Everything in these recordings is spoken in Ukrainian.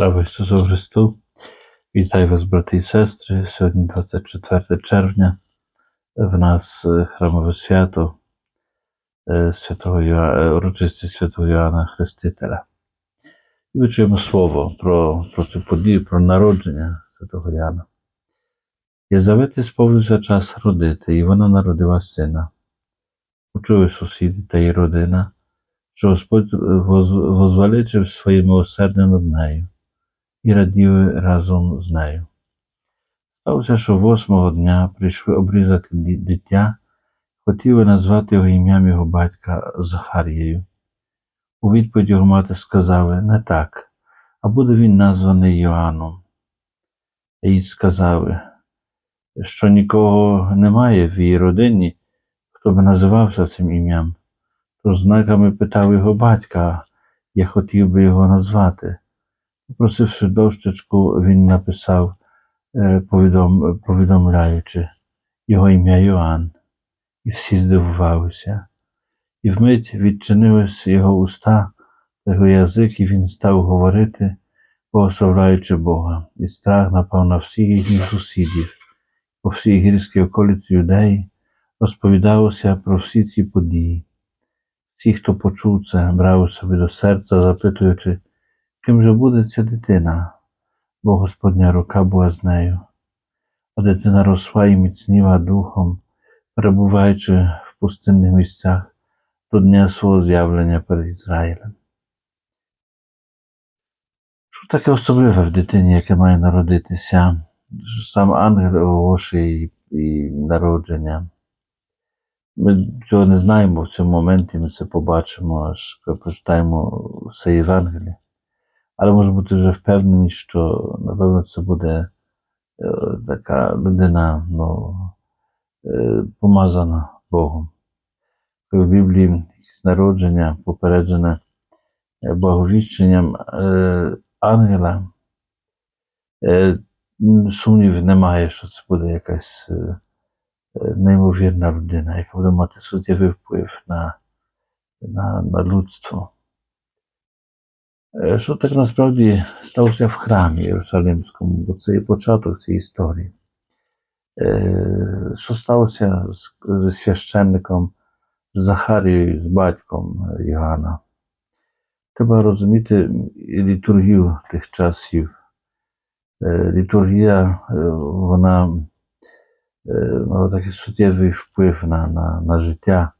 Слава Ісусу Христу! Вітаю вас, брати і сестри. Сьогодні 24 червня. В нас е, храмове свято е, святого Йоа... е, урочисті святого Йоанна Хрестителя. І ми чуємо слово про, про цю подію, про народження святого Яна. Єзавети сповнився час родити, і вона народила сина. Почули сусіди та її родина, що Господь воз- возвеличив своє милосердя над нею і раділи разом з нею. Сталося, що восьмого дня прийшли обрізати дитя, хотіли назвати його ім'ям його батька Захарією. У відповідь його мати сказали не так, а буде він названий Йоанном. І сказали, що нікого немає в її родині, хто би називався цим ім'ям. Тож знаками питав його батька, я хотів би його назвати. Попросивши дощечку, він написав, е, повідом, повідомляючи його ім'я Йоанн. І всі здивувалися. І вмить відчинились його уста та його язик, і він став говорити, благословляючи Бога. І страх напав на всіх їхніх сусідів, по всій гірській околиці юдеї, розповідалося про всі ці події. Всі, хто почув це, брав собі до серця, запитуючи, ким же буде ця дитина, бо Господня рука була з нею. А дитина росла і міцніла духом, перебуваючи в пустинних місцях до дня свого з'явлення перед Ізраїлем. Що таке особливе в дитині, яке має народитися? Що Сам ангел оголошує її народження. Ми цього не знаємо в цьому моменті, ми це побачимо, аж коли прочитаємо все Євангеліє. Але може бути вже впевнені, що напевно це буде е, така людина ну, е, помазана Богом. В Біблії якесь народження попереджене е, благовіщенням е, ангела. Е, м, Сумнівів немає, що це буде якась е, е, неймовірна людина, яка буде мати суттєвий вплив на, на, на людство. Е, Що так насправді сталося в храмі Єрусалимському, бо це і початок цієї історії. Е, Що сталося з, священником Захарією, з батьком Йоанна? Треба розуміти літургію тих часів. Е, Літургія, е, вона е, мала такий суттєвий вплив на, на, на життя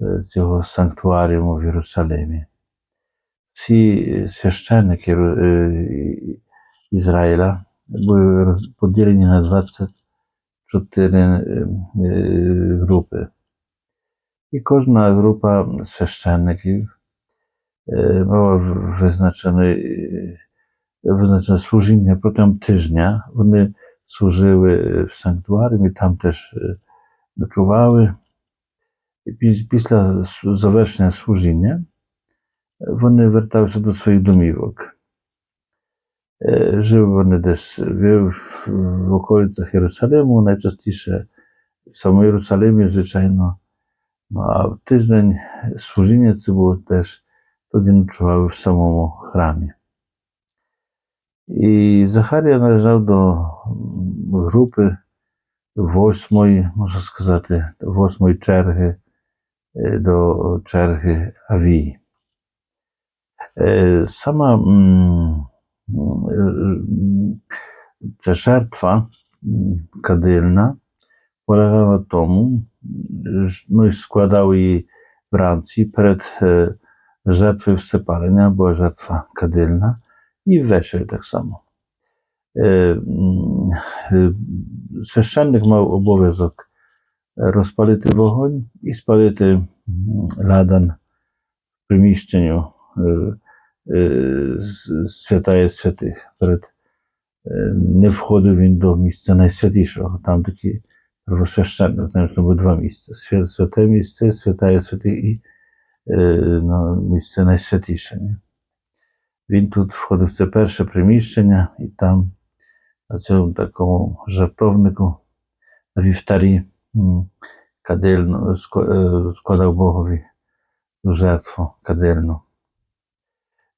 е, цього санктуаріуму в Єрусалимі. Всі священники е, Ізраїля були роз- поділені на 24 е, е, групи. І кожна група священників е, мала в- визначене, е, визначене служіння протягом тижня. Вони служили в санктуаріумі, там теж е, ночували. Вони верталися до своїх домівок. Е, Жили вони десь в, околицях Єрусалиму, найчастіше в самому Єрусалимі, звичайно. Ну, а в тиждень служіння це було теж тоді ночували в самому храмі. І Захарія належав до групи восьмої, можна сказати, восьмої черги е, до черги Авії. Е, Сама м, м, ця жертва м, кадильна полягала в тому, ж- ну і скładał її вранці перед е, жертвою всепалення, була жертва кадильна, і ввечері так само. Е, м, е, Е, святая святих. Перед, е, не входив він до місця найсвятішого. Там такі первосвященник, знаємо, що два місця. Святе місце, святая святих і ну, місце найсвятіше. Він тут входив в це перше приміщення, і там, на цьому такому жартовнику, на вівтарі, кадильну, складав Богові жертву кадильну.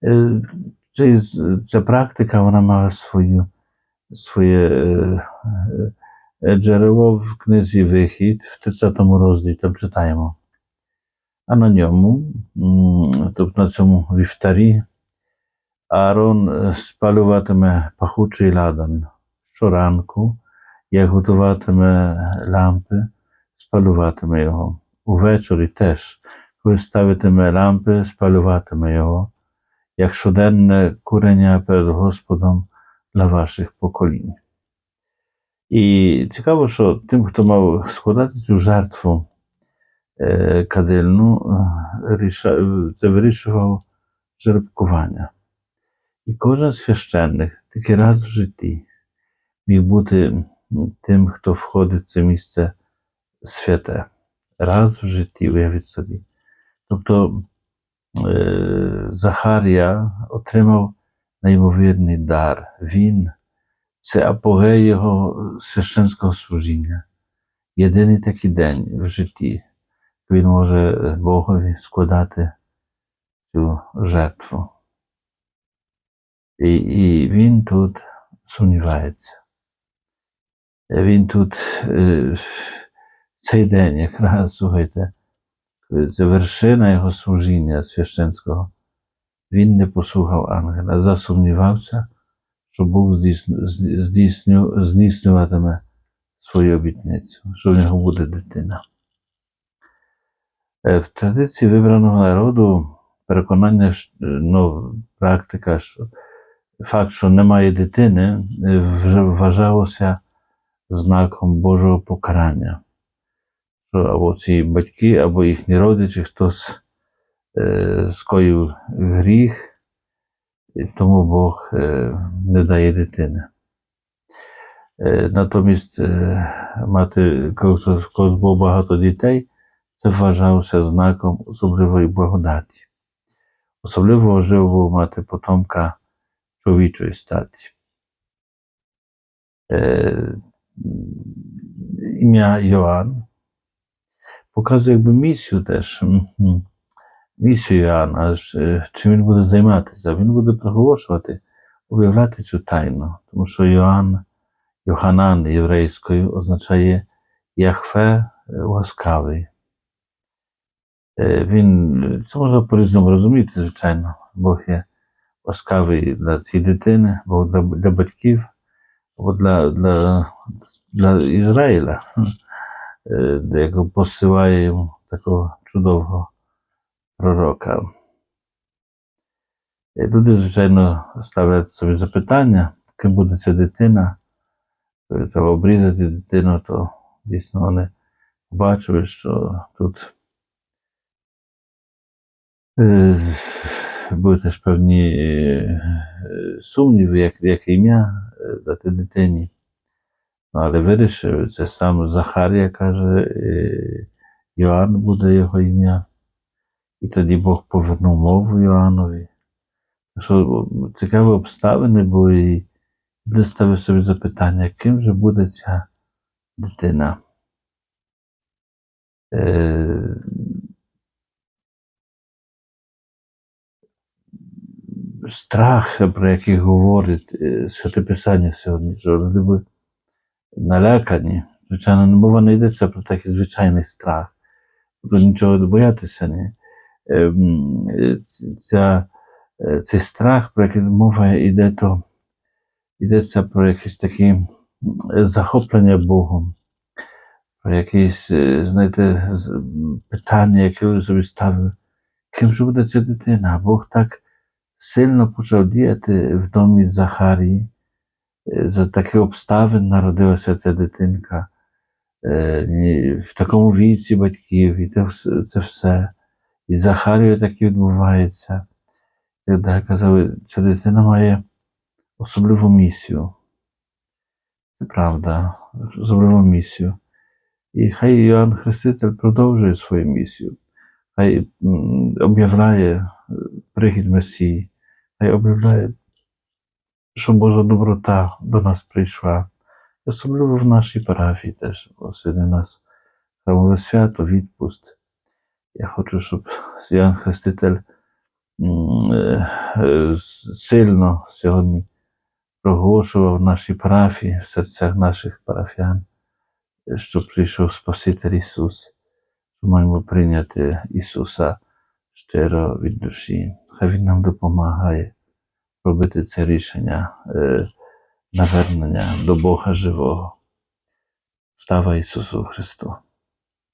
Е, Це, ця практика вона мала свою, своє е, е, джерело в книзі Вихід в 30 розділі, там читаємо. А на ньому, м, тобто на цьому вівтарі, Аарон е, спалюватиме пахучий ладан щоранку, як готуватиме лампи, спалюватиме його. Увечері теж, коли ставитиме лампи, спалюватиме його, як щоденне курення перед Господом для ваших поколінь. І цікаво, що тим, хто мав складати цю жертву е, кадильну, е, ріша- це вирішував жеребкування. І кожен священник тільки раз в житті міг бути тим, хто входить в це місце святе. Раз в житті, уявіть собі. Тобто е, Захарія отримав неймовірний дар. Він це апогей його священського служіння. Єдиний такий день в житті, він може Богові складати цю жертву. І, і він тут сумнівається. Він тут е, цей день, якраз слухайте, це вершина його служіння священського. Він не послухав ангела, засумнівався, що Бог здійсню- здійсню- здійснюватиме свою обітницю, що в нього буде дитина. Е, В традиції вибраного народу переконання, ну, практика, що факт, що немає дитини, е, вже вважалося знаком Божого покарання. Що або ці батьки, або їхні родичі, хтось е, скоїв гріх, і тому Бог е, не дає дитини. Е, натомість е, мати, коли когось було багато дітей, це вважалося знаком особливої благодаті. Особливо важливо було мати потомка чоловічої статі. Е, ім'я Йоанн показує якби місію теж. Місію Йоанна, ж, е, чим він буде займатися. Він буде проголошувати, об'являти цю тайну, тому що Йоанн, Йоханан єврейською означає Яхве е, ласкавий. Е, Він, це можна по-різному розуміти, звичайно. Бог є ласкавий для цієї дитини, Бог для, для батьків, або для, для, для Ізраїля, де його посилає йому такого чудового пророка. Е, Люди, звичайно, ставлять собі запитання, ким буде ця дитина. Треба обрізати дитину, то дійсно вони бачили, що тут е, були теж певні сумніви, як, яке ім'я дати дитині. Але вирішив, це сам Захарія каже, е, Йоанн буде його ім'я. І тоді Бог повернув мову Йоаннові. Цікаві обставини були, і люди ставив собі запитання, ким же буде ця дитина. Е, страх, про який говорить е, Святе Писання сьогодні, що люди налякані. Звичайно, мова не йдеться про такий звичайний страх. Тобто нічого боятися. Ні. Ем, Ця, е, цей страх, про який мова йде, то йдеться про якесь таке захоплення Богом, про якісь, е, знаєте, питання, які ви собі ставили. Ким же буде ця дитина? Бог так сильно почав діяти в домі Захарії. За таких обставин народилася ця дитинка. Е, В такому віці батьків, і це все. І з Захарією так і відбувається. І так казали, ця дитина має особливу місію. Це правда, особливу місію. І хай Іоанн Хреститель продовжує свою місію, хай об'являє е, прихід Месії, хай об'являє, що Божа доброта до нас прийшла. Особливо в нашій парафії теж. Сьогодні у нас храмове свято, відпуст. Я хочу, щоб Іоанн Хреститель е, е, сильно сьогодні проголошував в нашій парафії, в серцях наших парафіян, що прийшов Спаситель Ісус, що маємо прийняти Ісуса щиро від душі. Хай Він нам допомагає робити це рішення е, навернення до Бога живого. Слава Ісусу Христу!